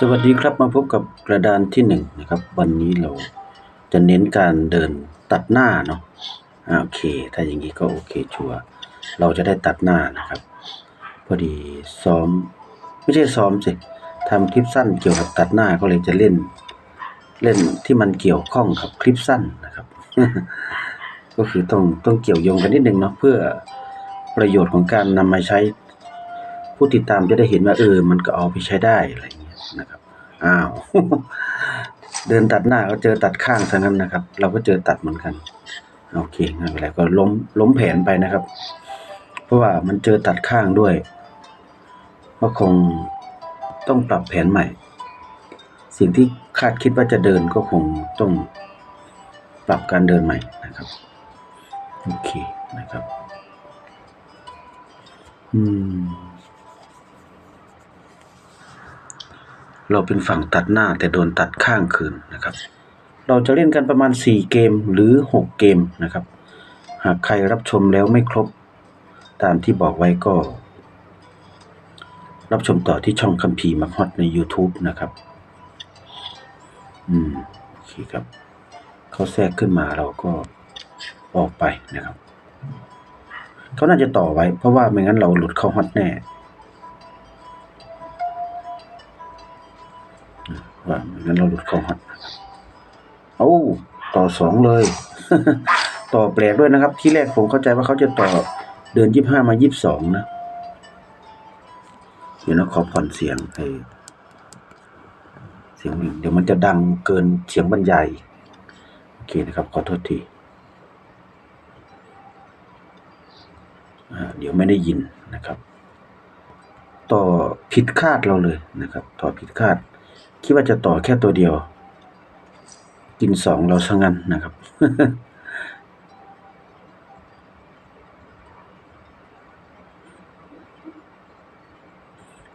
สวัสดีครับมาพบกับกระดานที่หนึ่งนะครับ วันนี้เราจะเน้นการเดินตัดหน้าเนาะโอเค ถ้าอย่างนี้ก็โอเคชัวร์เราจะได้ตัดหน้านะครับ พอดีซ้อม ไม่ใช่ซ้อมสิทำคลิปสั้นเกี่ยวกับตัดหน้าก็เลยจะเล่น เล่นที่มันเกี่ยวข้องกับคลิปสั้นนะครับ ก็คือต้องต้องเกี่ยวโยงกันนิดนึงเนาะเพื่อประโยชน์ของการนำมาใช้ผู้ติดตามจะได้เห็นว่าเออ มันก็เอาไปใช้ได้อะไร นะครับอ้าวเดินตัดหน้าก็เจอตัดข้างซะงั้นนะครับ เราก็เจอตัดเหมือนกัน โอเคไม่เป็นไรก็ล้มล้มแผนไปนะครับ เพราะว่ามันเจอตัดข้างด้วย ก็คงต้องปรับแผนใหม่ สิ่งที่คาดคิดว่าจะเดินก็คงต้องปรับการเดินใหม่นะครับโอเคนะครับ อืม เราเป็นฝั่งตัดหน้าแต่โดนตัดข้างคืนนะครับ เราจะเล่นกันประมาณ 4 เกมหรือ 6 เกมนะครับ หากใครรับชมแล้วไม่ครบ ตามที่บอกไว้ก็ รับชมต่อที่ช่องคัมภีร์มักฮอตใน YouTube นะครับ อืมโอเคครับ เขาแทรกขึ้นมาเราก็ออกไปนะครับ เขาน่าจะต่อไว้ เพราะว่าไม่งั้นเราหลุดเข้าฮอตแน่ ว่างั้นเราหลุดเข้าฮอตนะครับเอ้าต่อสองเลย ต่อแปลกด้วยนะครับ ที่แรกผมเข้าใจว่าเขาจะต่อเดือนยี่ห้ามายี่สองนะเดี๋ยวนะขอผ่อนเสียงไอ้เสียงหนึ่งเดี๋ยวมันจะดังเกินเสียงบรรยายโอเคนะครับ ขอโทษทีเดี๋ยวไม่ได้ยินนะครับ ต่อผิดคาดเราเลยนะครับ ต่อผิดคาด คิดว่าจะต่อแค่ตัวเดียว กินสองเราซะงั้นนะครับ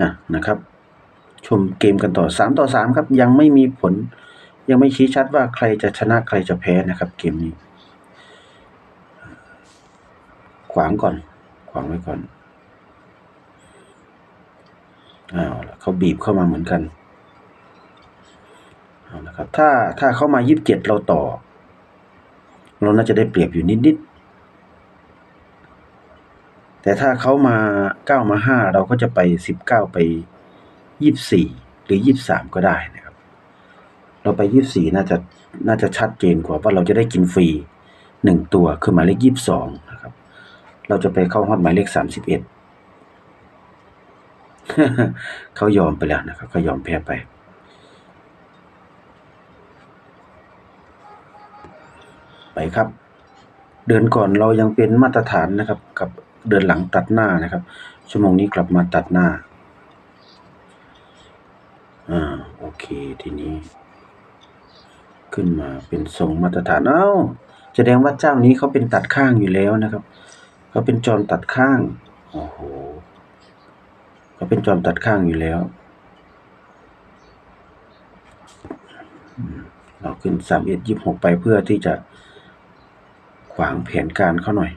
อะนะครับ ชมเกมกันต่อสามต่อสามครับ ยังไม่มีผล ยังไม่ชี้ชัดว่าใครจะชนะใครจะแพ้นะครับ เกมนี้ ขวางก่อน ขวางไว้ก่อนอ้าวเขาบีบเข้ามาเหมือนกัน เอาละครับถ้าถ้าเข้ามายี่สิบเจ็ดเราต่อ เราน่าจะได้เปรียบอยู่นิดๆแต่ถ้าเขามาเก้ามาห้าเราก็จะไปสิบเก้าไปยี่สิบสี่หรือยี่สิบสามก็ได้นะครับ เราไปยี่สิบสี่น่าจะน่าจะชัดเจนกว่าว่าเราจะได้กินฟรีหนึ่งตัวคือหมายเลขยี่สิบสองนะครับ เราจะไปเข้าฮอตหมายเลขสามสิบเอ็ดเขายอมไปแล้วนะครับเขายอมแพ้ไป ไปครับ เดือนก่อนเรายังเป็นมาตรฐานนะครับ กับเดือนหลังตัดหน้านะครับ ชั่วโมงนี้กลับมาตัดหน้าอ่าโอเคทีนี้ ขึ้นมาเป็นทรงมาตรฐานเอ้าแสดงว่าเจ้านี้เขาเป็นตัดข้างอยู่แล้วนะครับเขาเป็นจอมตัดข้างโอ้โหเขาเป็นจอมตัดข้างอยู่แล้วเราขึ้นสามเอ็ดยี่หกไปเพื่อที่จะ วางแผนการเขาหน่อย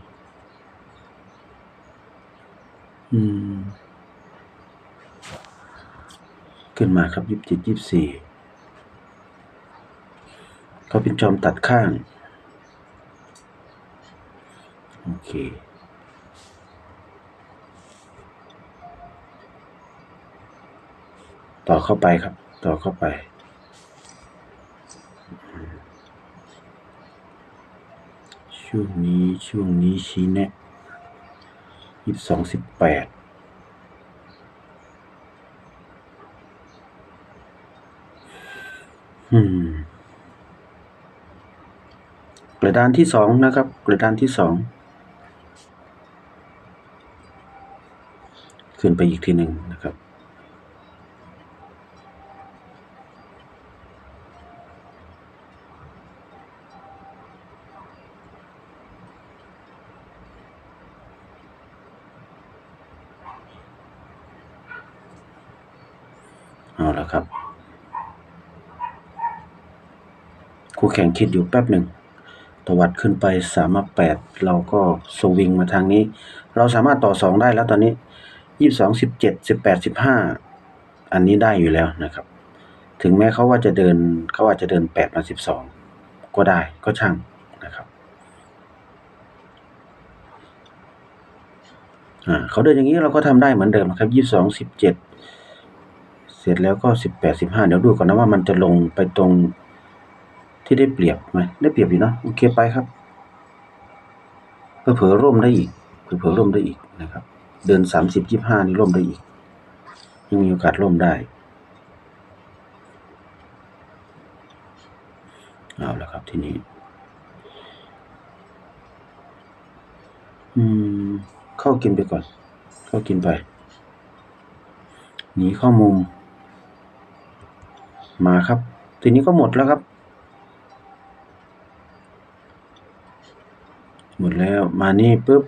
อืม ขึ้นมาครับยี่สิบเจ็ดยี่สิบสี่เขาเป็นจอมตัดข้าง โอเคต่อเข้าไปครับ ต่อเข้าไป ช่วงนี้ช่วงนี้ชี้แนะยี่สิบสองสิบแปดอืมกระดานที่สองนะครับ กระดานที่สองขึ้นไปอีกทีหนึ่งนะครับ เอาละครับคู่แข่งคิดอยู่แป๊บหนึ่งตวัดขึ้นไปสามมาแปดเราก็สวิงมาทางนี้ เราสามารถต่อสองได้แล้วตอนนี้ยี่สิบสองสิบเจ็ดสิบแปดสิบห้าอันนี้ได้อยู่แล้วนะครับ ถึงแม้เขาว่าจะเดินเขาอาจจะเดินแปดมาสิบสองก็ได้ก็ช่างนะครับอ่าเขาเดินอย่างนี้เราก็ทำได้เหมือนเดิมครับยี่สองสิบเจ็ด เสร็จแล้วก็สิบแปดสิบห้าเดี๋ยวดูก่อนนะว่ามันจะลงไปตรงที่ได้เปรียบไหมได้เปรียบอยู่เนอะโอเคไปครับเพื่อเผลอร่มได้อีกเผลอๆร่มได้อีกนะครับ เดินสามสิบยี่ห้านี่ร่มได้อีก ยังมีโอกาสร่มได้เอาละครับทีนี้ อืม เข้ากินไปก่อน เข้ากินไปหนีข้ามุม มาครับ ทีนี้ก็หมดแล้วครับ หมดแล้วมานี่ปุ๊บ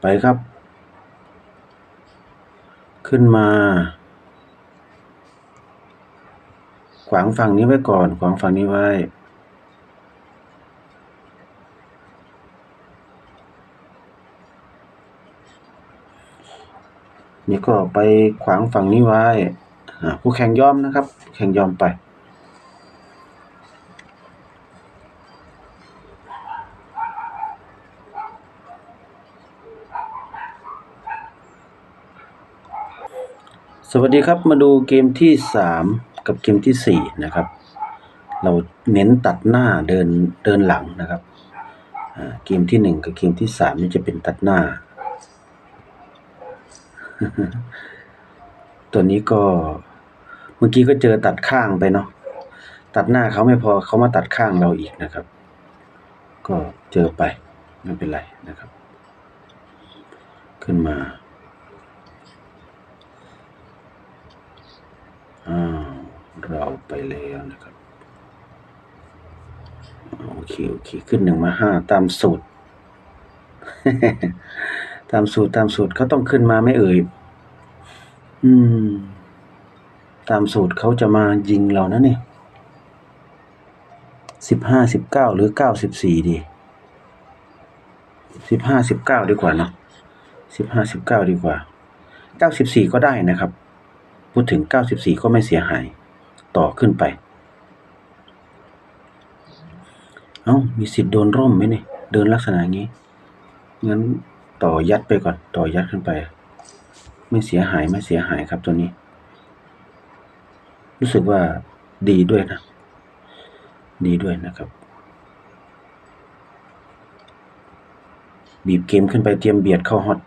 ไปครับ ขึ้นมา ขวางฝั่งนี้ไว้ก่อน ขวางฝั่งนี้ไว้นี่ก็ไปขวางฝั่งนี้ไว้ ผู้แข่งยอมนะครับ แข่งยอมไป สวัสดีครับมาดูเกมที่สามกับเกมที่สี่นะครับ เราเน้นตัดหน้าเดินเดินหลังนะครับเกมที่หนึ่งกับเกมที่สามนี่จะเป็นตัดหน้า ตัวนี้ก็ เมื่อกี้ก็เจอตัดข้างไปเนาะตัดหน้าเขาไม่พอเขามาตัดข้างเราอีกนะครับ ก็เจอไปไม่เป็นไรนะครับ ขึ้นมาอ้าวเราไปแล้วนะครับโอเคโอเคขึ้นหนึ่งมาห้าตามสูตร ตามสูตรตามสูตรเขาต้องขึ้นมาไม่เอ่ย อืม ตามสูตรเขาจะมายิงเรานะเนี่ยสิบห้าสิบเก้าหรือเก้าสิบสี่ดีสิบห้าสิบเก้าดีกว่าเนอะสิบห้าสิบเก้าดีกว่าเก้าสิบสี่ก็ได้นะครับ พูดถึงเก้าสิบสี่ก็ไม่เสียหาย ต่อขึ้นไป เอ้า มีสิทธิ์โดนร่มไหมเนี่ยเดินลักษณะงนี้ งั้นต่อยัดไปก่อน ต่อยัดขึ้นไป ไม่เสียหายไม่เสียหายครับตัวนี้ รู้สึกว่าดีด้วยนะ ดีด้วยนะครับ บีบเกมขึ้นไปเตรียมเบียดเข้าฮอต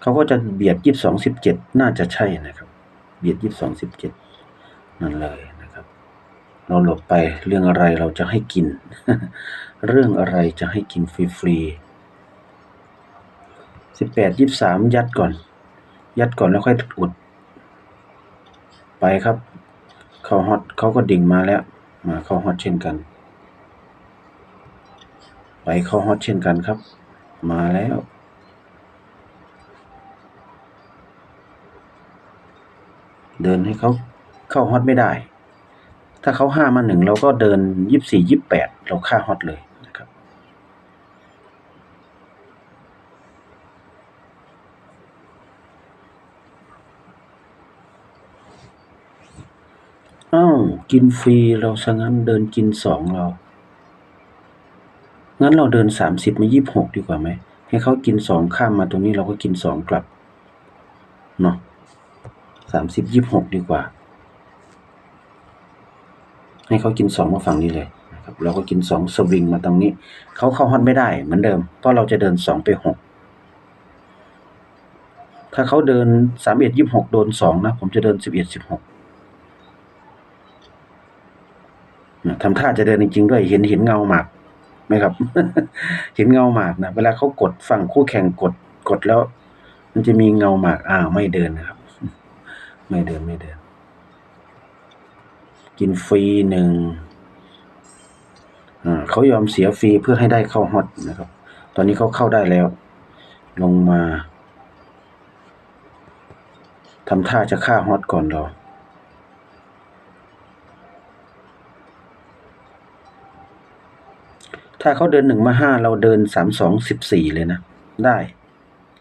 เขาก็จะเบียดยี่สิบสองสิบเจ็ดน่าจะใช่นะครับ เบียดยี่สิบสองสิบเจ็ดนั่นเลยนะครับ เราหลบไปเรื่องอะไรเราจะให้กิน เรื่องอะไรจะให้กินฟรีๆสิบแปดยี่สามยัดก่อน ยัดก่อนแล้วค่อยอุด ไปครับ เข้าฮอตเขาก็ดิ่งมาแล้ว มาเข้าฮอตเช่นกัน ไปเข้าฮอตเช่นกันครับ มาแล้วเดินให้เขาเข้าฮอตไม่ได้ ถ้าเขาห้ามาหนึ่งเราก็เดินยี่สิบสี่ยี่แปดเราฆ่าฮอตเลยนะครับ อ้าว กินฟรีเราซะงั้นเดินกินสองเรา งั้นเราเดินสามสิบมายี่บหกดีกว่าไหม ให้เขากินสองข้ามมาตรงนี้เราก็กินสองกลับ เนาะสามสิบยี่บหกดีกว่า ให้เขากินสองมาฝั่งนี้เลยนะครับ เราก็กินสองสวิงมาตรงนี้ เขาเข้าฮอตไม่ได้เหมือนเดิม เพราะเราจะเดินสองไปหกถ้าเขาเดินสามเอ็ดยี่บหกโดนสองนะ ผมจะเดินสิบเอ็ดสิบหก ทำท่าจะเดินจริงๆด้วยเห็นเห็นเงาหมากไหมครับ เห็นเงาหมากนะเวลาเขากดฝั่งคู่แข่งกดกดแล้ว มันจะมีเงาหมากอ้าวไม่เดินนะครับ ไม่เดินไม่เดิน กินฟรีหนึ่งเขายอมเสียฟรีเพื่อให้ได้เข้าฮอตนะครับ ตอนนี้เขาเข้าได้แล้ว ลงมาทำท่าจะฆ่าฮอตก่อนเรา ถ้าเขาเดินหนึ่งมาห้าเราเดินสามสองสิบสี่เลยนะ ได้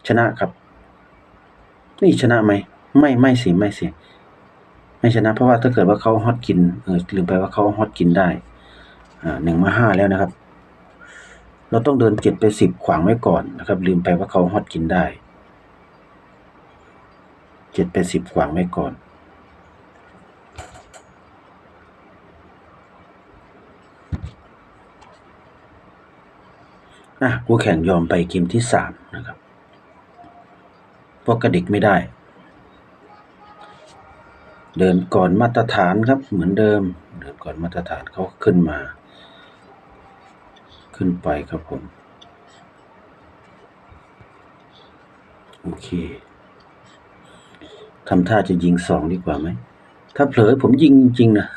ชนะครับ นี่ชนะไหม ไม่ไม่สิไม่สิไม่ชนะ เพราะว่าถ้าเกิดว่าเขาฮอตกินเออลืมไปว่าเขาฮอตกินได้ อ่าหนึ่งมาห้าแล้วนะครับ เราต้องเดินเจ็ดไปสิบขวางไว้ก่อนนะครับ ลืมไปว่าเขาฮอตกินได้เจ็ดไปสิบขวางไว้ก่อน อะคู่แข่งยอมไปเกมที่สามนะครับเพราะกระดิกไม่ได้ เดินก่อนมาตรฐานครับเหมือนเดิม เดินก่อนมาตรฐานเขาขึ้นมา ขึ้นไปครับผม โอเคทำท่าจะยิงสองดีกว่าไหม ถ้าเผลอผมยิงจริงนะ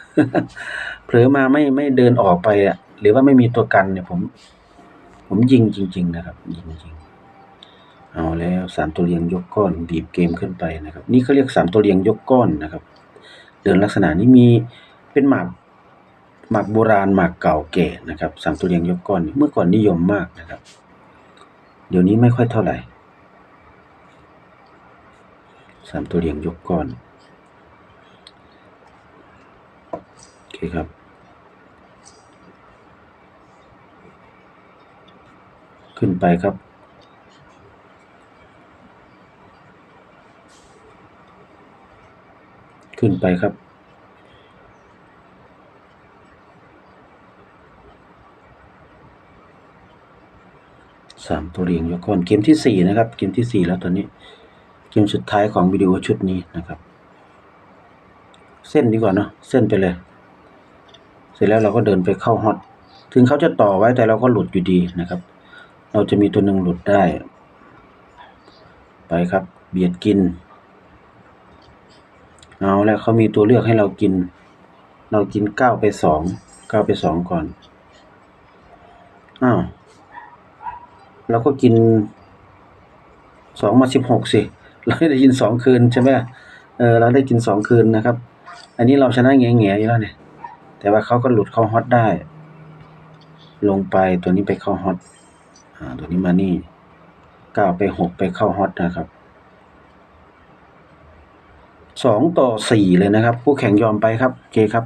เผลอมาไม่ไม่เดินออกไปอะหรือว่าไม่มีตัวกันเนี่ยผม ผมยิงจริง ๆ นะครับ ยิงจริงเอาแล้วสามตัวเรียงยกก้อนบีบเกมขึ้นไปนะครับ นี่เขาเรียกสามตัวเรียงยกก้อนนะครับ เดินลักษณะนี้มีเป็นหมากหมากโบราณหมากเก่าแก่นะครับสามตัวเรียงยกก้อนเมื่อก่อนนิยมมากนะครับ เดี๋ยวนี้ไม่ค่อยเท่าไหร่สามตัวเรียงยกก้อนโอเคครับ ขึ้นไปครับ ขึ้นไปครับ สามตัวเรียงยกก้อนเกมที่สี่นะครับ เกมที่สี่แล้วตอนนี้ เกมสุดท้ายของวิดีโอชุดนี้นะครับ เส้นดีกว่าเนาะ เส้นไปเลย เสร็จแล้วเราก็เดินไปเข้าฮอต ถึงเขาจะต่อไว้แต่เราก็หลุดอยู่ดีนะครับ เราจะมีตัวหนึ่งหลุดได้ ไปครับ เบียดกิน เอาแล้วเขามีตัวเลือกให้เรากิน เรากินเก้าไปสองเก้าไปสองก่อน อ้าวเราก็กินสองมาสิบหกสิ เราได้กินสองคืนใช่ไหมเออ เราได้กินสองคืนนะครับ อันนี้เราชนะแง่แง่อยู่แล้วเนี่ย แต่ว่าเขาก็หลุดเข้าฮอตได้ ลงไปตัวนี้ไปเข้าฮอต อ่าตัวนี้มานี่เก้าไปหกไปเข้าฮอตนะครับสองต่อสี่เลยนะครับ ผู้แข่งยอมไปครับ โอเคครับ